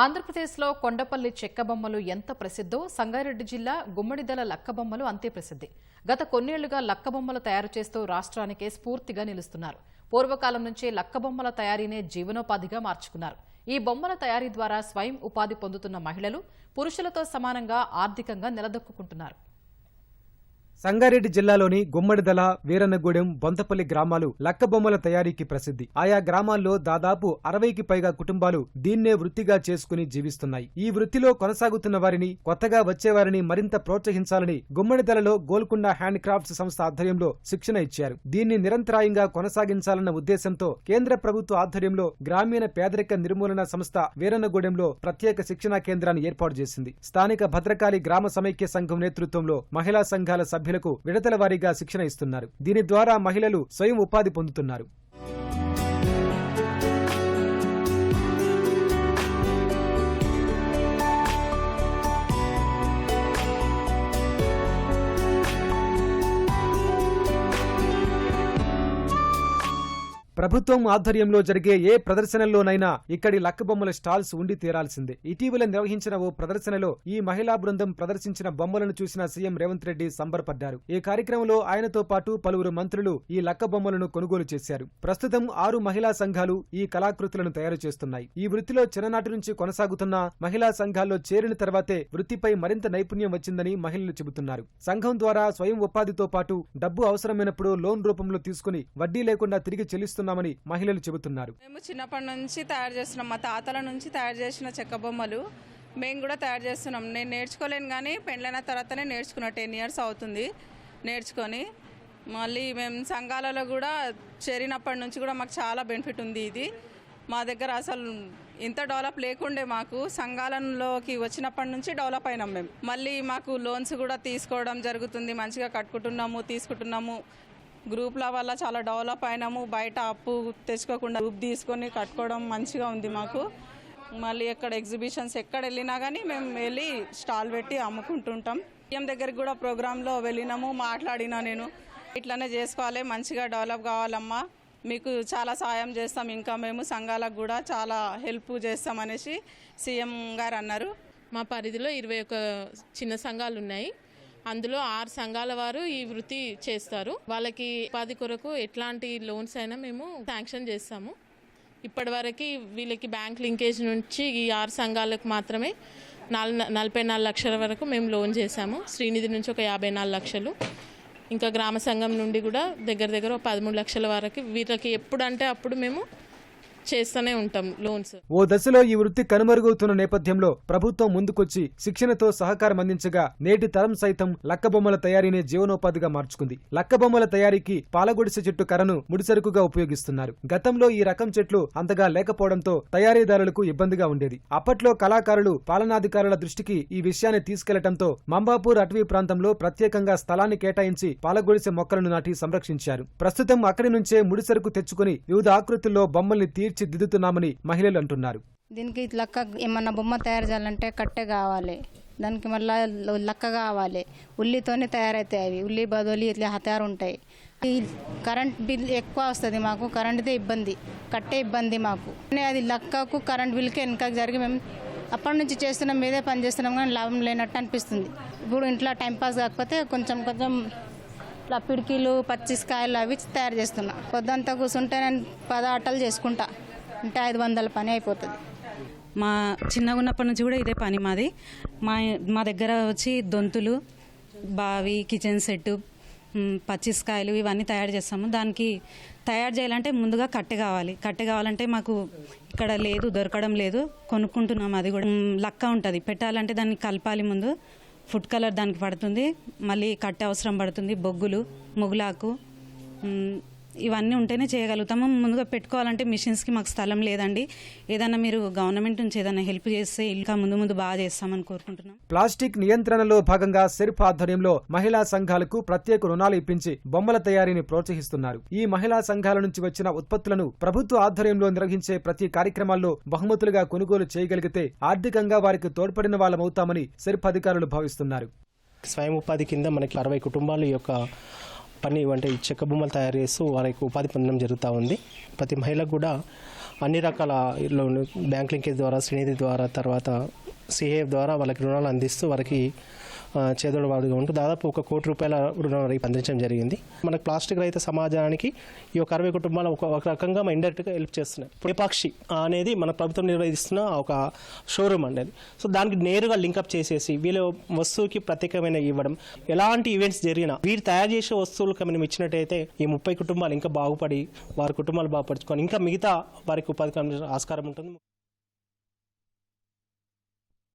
ఆంధ్రప్రదేశ్లో కొండపల్లి చెక్క బొమ్మలు ఎంత ప్రసిద్ధో సంగారెడ్డి జిల్లా గుమ్మడిదల లక్కబొమ్మలు అంతే ప్రసిద్ధి. గత కొన్నేళ్ళుగా లక్కబొమ్మలు తయారు చేస్తూ రాష్ట్రానికే స్ఫూర్తిగా నిలుస్తున్నారు. పూర్వకాలం నుంచే లక్కబొమ్మల తయారీనే జీవనోపాధిగా మార్చుకున్నారు. ఈ బొమ్మల తయారీ ద్వారా స్వయం ఉపాధి పొందుతున్న మహిళలు పురుషులతో సమానంగా ఆర్థికంగా నిలదొక్కుంటున్నారు సంగారెడ్డి జిల్లాలోని గుమ్మడిదల వీరన్నగూడెం బొంతపల్లి గ్రామాలు లక్కబొమ్మల తయారీకి ప్రసిద్ధి. ఆయా గ్రామాల్లో దాదాపు అరవైకి పైగా కుటుంబాలు దీన్నే వృత్తిగా చేసుకుని జీవిస్తున్నాయి. ఈ వృత్తిలో కొనసాగుతున్న వారిని కొత్తగా వచ్చేవారిని మరింత ప్రోత్సహించాలని గుమ్మడిదలలో గోల్కొండ హ్యాండ్ క్రాఫ్ట్స్ సంస్థ ఆధ్వర్యంలో శిక్షణ ఇచ్చారు. దీన్ని నిరంతరాయంగా కొనసాగించాలన్న ఉద్దేశంతో కేంద్ర ప్రభుత్వ ఆధ్వర్యంలో గ్రామీణ పేదరిక నిర్మూలన సంస్థ వీరన్నగూడెంలో ప్రత్యేక శిక్షణా కేంద్రాన్ని ఏర్పాటు చేసింది. స్థానిక భద్రకాళి గ్రామ సమైక్య సంఘం నేతృత్వంలో మహిళా సంఘాల సభ్యులు మహిళలకు విడతల వారీగా శిక్షణ ఇస్తున్నారు. దీని ద్వారా మహిళలు స్వయం ఉపాధి పొందుతున్నారు. ప్రభుత్వం ఆధ్వర్యంలో జరిగే ఏ ప్రదర్శనల్లోనైనా ఇక్కడి లక్క బొమ్మల స్టాల్స్ ఉండి తీరాల్సిందే. ఇటీవల నిర్వహించిన ఓ ప్రదర్శనలో ఈ మహిళా బృందం ప్రదర్శించిన బొమ్మలను చూసిన సీఎం రేవంత్ రెడ్డి సంబరపడ్డారు. ఈ కార్యక్రమంలో ఆయనతో పాటు పలువురు మంత్రులు ఈ లక్క బొమ్మలను కొనుగోలు చేశారు. ప్రస్తుతం ఆరు మహిళా సంఘాలు ఈ కళాకృతులను తయారు చేస్తున్నాయి. ఈ వృత్తిలో చిన్ననాటి నుంచి కొనసాగుతున్న మహిళా సంఘాల్లో చేరిన తర్వాతే వృత్తిపై మరింత నైపుణ్యం వచ్చిందని మహిళలు చెబుతున్నారు. సంఘం ద్వారా స్వయం ఉపాధితో పాటు డబ్బు అవసరమైనప్పుడు లోన్ రూపంలో తీసుకుని వడ్డీ లేకుండా తిరిగి చేస్తున్నామని మహిళలు చెబుతున్నారు. మేము చిన్నప్పటి నుంచి తయారు చేస్తున్నాం మా తాతల నుంచి తయారు చేసిన చెక్క బొమ్మలు మేము కూడా తయారు చేస్తున్నాం. నేను నేర్చుకోలేను కానీ పెళ్ళైన తర్వాతనే నేర్చుకున్నా. టెన్ ఇయర్స్ అవుతుంది నేర్చుకొని. మళ్ళీ మేము సంఘాలలో కూడా చేరినప్పటి నుంచి కూడా మాకు చాలా బెనిఫిట్ ఉంది ఇది. మా దగ్గర అసలు ఇంత డెవలప్ లేకుండే మాకు సంఘాలలోకి వచ్చినప్పటి నుంచి డెవలప్ అయినాం మేము. మళ్ళీ మాకు లోన్స్ కూడా తీసుకోవడం జరుగుతుంది. మంచిగా కట్టుకుంటున్నాము తీసుకుంటున్నాము. గ్రూప్ల వల్ల చాలా డెవలప్ అయినాము. బయట అప్పు తెచ్చుకోకుండా గ్రూప్ తీసుకొని కట్టుకోవడం మంచిగా ఉంది మాకు. మళ్ళీ ఎక్కడ ఎగ్జిబిషన్స్ ఎక్కడ వెళ్ళినా కానీ మేము వెళ్ళి స్టాల్ పెట్టి అమ్ముకుంటుంటాం. సీఎం దగ్గరికి కూడా ప్రోగ్రాంలో వెళ్ళినాము మాట్లాడినా నేను. ఇట్లనే చేసుకోవాలి మంచిగా డెవలప్ కావాలమ్మా. మీకు చాలా సాయం చేస్తాం ఇంకా మేము సంఘాలకు కూడా చాలా హెల్ప్ చేస్తాం అనేసి సీఎం గారు అన్నారు. మా పరిధిలో ఇరవై ఒక చిన్న సంఘాలు ఉన్నాయి అందులో ఆరు సంఘాల వారు ఈ వృత్తి చేస్తారు. వాళ్ళకి ఉపాధి కొరకు ఎట్లాంటి లోన్స్ అయినా మేము శాంక్షన్ చేస్తాము. ఇప్పటివరకు వీళ్ళకి బ్యాంక్ లింకేజ్ నుంచి ఈ ఆరు సంఘాలకు మాత్రమే నాలుగు నలభై నాలుగు లక్షల వరకు మేము లోన్ చేశాము. శ్రీనిధి నుంచి ఒక యాభై నాలుగు లక్షలు. ఇంకా గ్రామ సంఘం నుండి కూడా దగ్గర దగ్గర ఒక పదమూడు లక్షల వరకు వీళ్ళకి ఎప్పుడంటే అప్పుడు మేము చేస్తూనే ఉంటాం లోన్స్. ఓ దశలో ఈ వృత్తి కనుమరుగవుతున్న నేపథ్యంలో ప్రభుత్వం ముందుకొచ్చి శిక్షణతో సహకారం అందించగా నేటి తరం సైతం లక్కబొమ్మల తయారీనే జీవనోపాధిగా మార్చుకుంది. లక్కబొమ్మల తయారీకి పాలగొడిసె చెట్టు కర్రను ముడిసరుకుగా ఉపయోగిస్తున్నారు. గతంలో ఈ రకం చెట్లు అంతగా లేకపోవడంతో తయారీదారులకు ఇబ్బందిగా ఉండేది. అప్పట్లో కళాకారులు పాలనాధికారుల దృష్టికి ఈ విషయాన్ని తీసుకెళ్ళటంతో మంబాపూర్ అటవీ ప్రాంతంలో ప్రత్యేకంగా స్థలాన్ని కేటాయించి పాలగొడిసె మొక్కలను నాటి సంరక్షించారు. ప్రస్తుతం అక్కడి నుంచే ముడిసరుకు తెచ్చుకుని వివిధ ఆకృతుల్లో బొమ్మల్ని తీర్చిదిద్దుతున్నామని మహిళలు అంటున్నారు. దీనికి లక్క ఏమన్నా బొమ్మ తయారు చేయాలంటే కట్టె కావాలి. దానికి మళ్ళీ లక్క కావాలి. ఉల్లితోనే తయారవుతాయి అవి. ఉల్లి బదులి ఇట్లా హతారు ఉంటాయి కరెంట్ బిల్ ఎక్కువ వస్తుంది మాకు. కరెంట్దే ఇబ్బంది. కట్టే ఇబ్బంది మాకు. అది లక్కకు కరెంట్ బిల్కి వెనక జరిగి మేము అప్పటి నుంచి చేస్తున్నాం మీదే పని చేస్తున్నాం కానీ లాభం లేనట్టు అనిపిస్తుంది. ఇప్పుడు ఇంట్లో టైంపాస్ కాకపోతే కొంచెం కొంచెం ఇట్లా పిడికీలు పచ్చికాయలు అవి తయారు చేస్తున్నా. పొద్దంతా కూర్చుంటే నేను పద ఆటలు చేసుకుంటా. అంటే ఐదు వందల పని అయిపోతుంది. మా చిన్నగా ఉన్నప్పటి నుంచి కూడా ఇదే పని మాది. మా మా దగ్గర వచ్చి దొంతులు బావి కిచెన్ సెట్ మ్, పచ్చిస్కాయలు ఇవన్నీ తయారు చేస్తాము. దానికి తయారు చేయాలంటే ముందుగా కట్టె కావాలి. కట్టె కావాలంటే మాకు ఇక్కడ లేదు దొరకడం లేదు. కొనుక్కుంటున్నాం అది కూడా. లక్క ఉంటుంది. పెట్టాలంటే దాన్ని కలపాలి ముందు. ఫుడ్ కలర్ దానికి పడుతుంది. మళ్ళీ కట్టె అవసరం పడుతుంది. బొగ్గులు ముగులాకు ఇవన్నీ ఉంటేనే చేయగలుగుతాము. ముందుగా పెట్టుకోవాలంటే మిషన్స్కి మాకు స్థలం లేదండి. ఏదైనా మీరు గవర్నమెంట్ నుంచి ఏదైనా హెల్ప్ చేస్తే ఇంకా ముందు ముందు బాగా చేస్తామని కోరుకుంటున్నాం. ప్లాస్టిక్ నియంత్రణలో భాగంగా సెర్ప్ ఆధ్వర్యంలో మహిళా సంఘాలకు ప్రత్యేక రుణాలు ఇప్పించి బొమ్మల తయారీని ప్రోత్సహిస్తున్నారు. ఈ మహిళా సంఘాల నుంచి వచ్చిన ఉత్పత్తులను ప్రభుత్వ ఆధ్వర్యంలో నిర్వహించే ప్రతి కార్యక్రమాల్లో బహుమతులుగా కొనుగోలు చేయగలిగితే ఆర్థికంగా వారికి తోడ్పడిన వాళ్ళమవుతామని సెర్ప్ అధికారులు భావిస్తున్నారు. స్వయం ఉపాధి కింద మనకి అరవై కుటుంబాలు యొక్క పని అంటే ఈ చెక్క బొమ్మలు తయారు చేస్తూ వారికి ఉపాధి పొందడం జరుగుతూ ఉంది. ప్రతి మహిళకు కూడా అన్ని రకాల లోన్ బ్యాంక్ లింకేజ్ ద్వారా శ్రీనిధి ద్వారా తర్వాత సిఏఎఫ్ ద్వారా వాళ్ళకి రుణాలు అందిస్తూ వారికి ఆ, ఉంటూ దాదాపు ఒక కోటి రూపాయల రుణం అందించడం జరిగింది. మనకు ప్లాస్టిక్ రహిత సమాజానికి ఈ ఒక అరవై కుటుంబాలు ఒక రకంగా రకంగా ఇండైరెక్ట్గా హెల్ప్ చేస్తున్నాయి. లేపాక్షి అనేది మన ప్రభుత్వం నిర్వహిస్తున్న ఒక షోరూమ్ అనేది సో దానికి నేరుగా లింకప్ చేసేసి వీళ్ళ వస్తువుకి ప్రత్యేకమైన ఇవ్వడం ఎలాంటి ఈవెంట్స్ జరిగినా వీరు తయారు చేసే వస్తువులకు మనం ఇచ్చినట్టయితే ఈ ముప్పై కుటుంబాలు ఇంకా బాగుపడి వారి కుటుంబాలు బాగుపరుచుకొని ఇంకా మిగతా వారికి ఉపాధి ఆస్కారం ఉంటుంది.